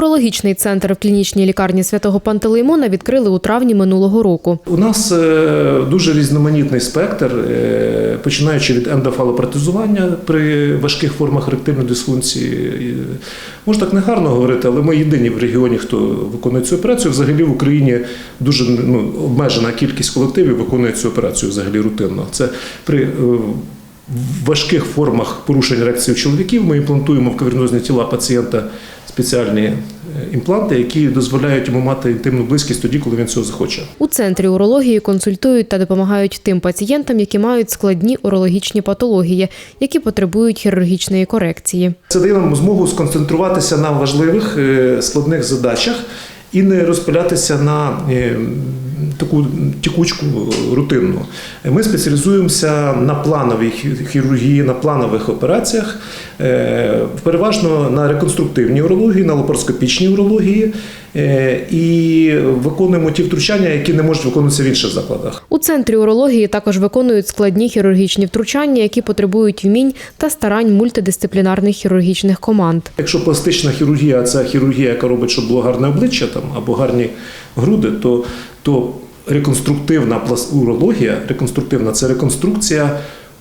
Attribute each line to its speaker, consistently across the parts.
Speaker 1: Урологічний центр в клінічній лікарні святого Пантелеймона відкрили у травні минулого року.
Speaker 2: У нас е, дуже різноманітний спектр, е, починаючи від ендофалопротезування при важких формах еректильної дисфункції. Може так не гарно говорити, але ми єдині в регіоні, хто виконує цю операцію. Взагалі в Україні дуже ну, обмежена кількість колективів виконує цю операцію взагалі рутинно. Це при е, важких формах порушень ерекції у чоловіків ми імплантуємо в кавернозні тіла пацієнта спеціальні е, імпланти, які дозволяють йому мати інтимну близькість тоді, коли він цього захоче.
Speaker 1: У центрі урології консультують та допомагають тим пацієнтам, які мають складні урологічні патології, які потребують хірургічної корекції.
Speaker 2: Це дає нам змогу сконцентруватися на важливих е, складних задачах і не розпилятися на е, таку тікучку рутинну. Ми спеціалізуємося на плановій хірургії, на планових операціях, е, переважно на реконструктивній урології, на лапароскопічній урології е, і виконуємо ті втручання, які не можуть виконуватися в інших закладах.
Speaker 1: У центрі урології також виконують складні хірургічні втручання, які потребують вмінь та старань мультидисциплінарних хірургічних команд.
Speaker 2: Якщо пластична хірургія це хірургія, яка робить, щоб було гарне обличчя там, або гарні груди, то, то реконструктивна урологія, реконструктивна це реконструкція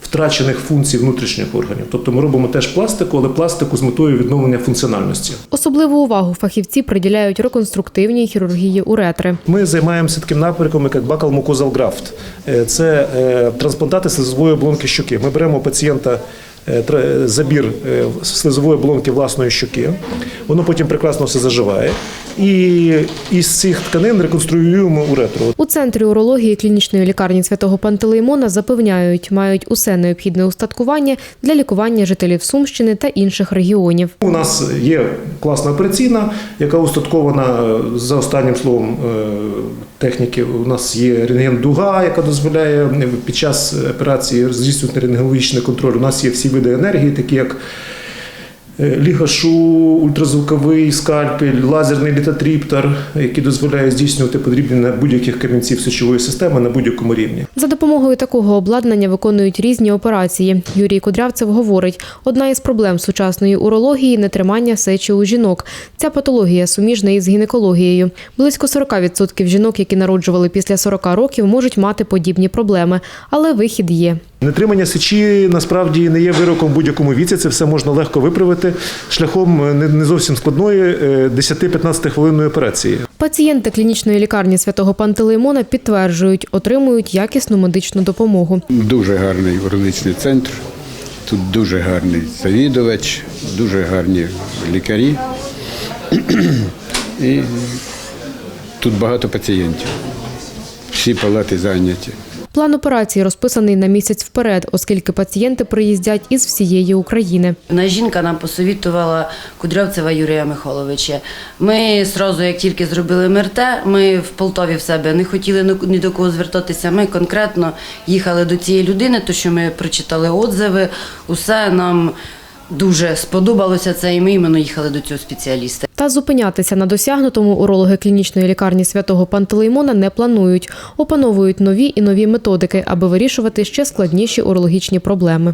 Speaker 2: втрачених функцій внутрішніх органів. Тобто ми робимо теж пластику, але пластику з метою відновлення функціональності.
Speaker 1: Особливу увагу фахівці приділяють реконструктивній хірургії уретри.
Speaker 2: Ми займаємося таким напрямком, як бакал мукозал графт. Е, Це е, трансплантати слизової оболонки щоки. Ми беремо пацієнта е, забір слизової оболонки власної щоки. Воно потім прекрасно все заживає. І із цих тканин реконструюємо уретру.
Speaker 1: У центрі урології клінічної лікарні святого Пантелеймона запевняють, мають усе необхідне устаткування для лікування жителів Сумщини та інших регіонів.
Speaker 2: У нас є класна операційна, яка устаткована е, за останнім словом е, техніки. У нас є рентген-дуга, яка дозволяє е, під час операції здійснювати рентгенологічний контроль. У нас є всі види енергії, такі як лігашу, ультразвуковий скальпель, лазерний літотріптор, які дозволяють здійснювати подрібнення будь-яких камінців сечової системи на будь-якому рівні.
Speaker 1: За допомогою такого обладнання виконують різні операції. Юрій Кудрявцев говорить, одна із проблем сучасної урології нетримання сечі у жінок. Ця патологія суміжна із гінекологією. Близько 40% жінок, які народжували після 40 років, можуть мати подібні проблеми, але вихід є.
Speaker 2: Нетримання сечі насправді не є вироком в будь-якому віці. Це все можна легко виправити шляхом е, не зовсім складної е, 10-15 хвилинної операції.
Speaker 1: Пацієнти клінічної лікарні святого Пантелеймона підтверджують, отримують якісну медичну допомогу.
Speaker 3: Дуже гарний урологічний центр. Тут дуже гарний завідувач, дуже гарні лікарі. І тут багато пацієнтів. Всі палати зайняті.
Speaker 1: План операції розписаний на місяць вперед, оскільки пацієнти приїздять із всієї України.
Speaker 4: Одна жінка нам посовітувала Кудрявцева Юрія Михайловича. Ми одразу, як тільки зробили МРТ, ми в Полтові в себе не хотіли ні- ні до кого звертатися. Ми конкретно їхали до цієї людини, то що ми прочитали отзиви, усе нам дуже сподобалося це, і ми іменно їхали до цього спеціаліста.
Speaker 1: Та зупинятися на досягнутому урологи клінічної лікарні святого Пантелеймона не планують. Опановують нові і нові методики, аби вирішувати ще складніші урологічні проблеми.